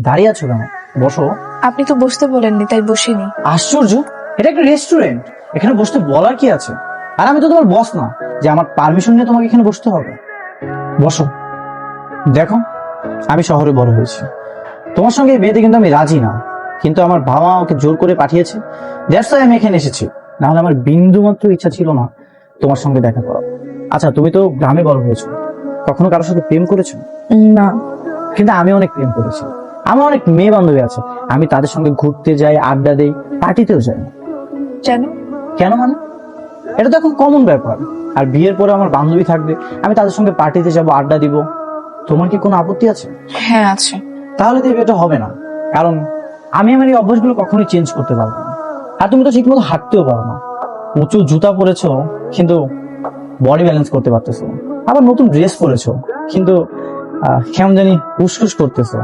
দাঁড়িয়ে আছো কেন? বসো। আপনি তো বসতে বলেননি তাই বসিনি। আশ্চর্য! এটা একটা রেস্টুরেন্ট এখানে বসতে বলার কি আছে? আর আমি তো তোমার বস না যে আমার পারমিশন নিয়ে তোমাকে এখানে বসতে হবে। বসো। দেখো আমি শহরে বড় হয়েছি। তোমার সঙ্গে এই বিয়েতে কিন্তু আমি রাজি না কিন্তু আমার বাবা ওকে জোর করে পাঠিয়েছে। দ্যাটস আমি এখানে এসেছি। নাহলে আমার বিন্দু মাত্র ইচ্ছা ছিল না তোমার সঙ্গে দেখা করা আচ্ছা তুমি তো গ্রামে বড় হয়েছো। কখনো কারোর সাথে প্রেম করেছ? না। কিন্তু আমি অনেক প্রেম করেছি। আমার অনেক মেয়ে বান্ধবী আছে। আমি তাদের সঙ্গে ঘুরতে যাই আড্ডা দেই পার্টিতেও যাই। কেন? কেন মানে? এটা তো এখন কমন ব্যাপার। আর বিয়ের পরে আমার বান্ধবী থাকবে আমি তাদের সঙ্গে পার্টিতে যাব আড্ডা দিব। তোমার কি কোনো আপত্তি আছে? হ্যাঁ আছে। তাহলে তো এটা হবে না। কারণ আমি আমার এই অভ্যাসগুলো কখনোই চেঞ্জ করতে পারব না। আর তুমি তো ঠিকমতো হাঁটতেও পারো না। উঁচু জুতা পরেছো কিন্তু বডি ব্যালেন্স করতে পারতেছো। আবার নতুন ড্রেস পরেছো কিন্তু কেমন জানি উসকুস করতেছো।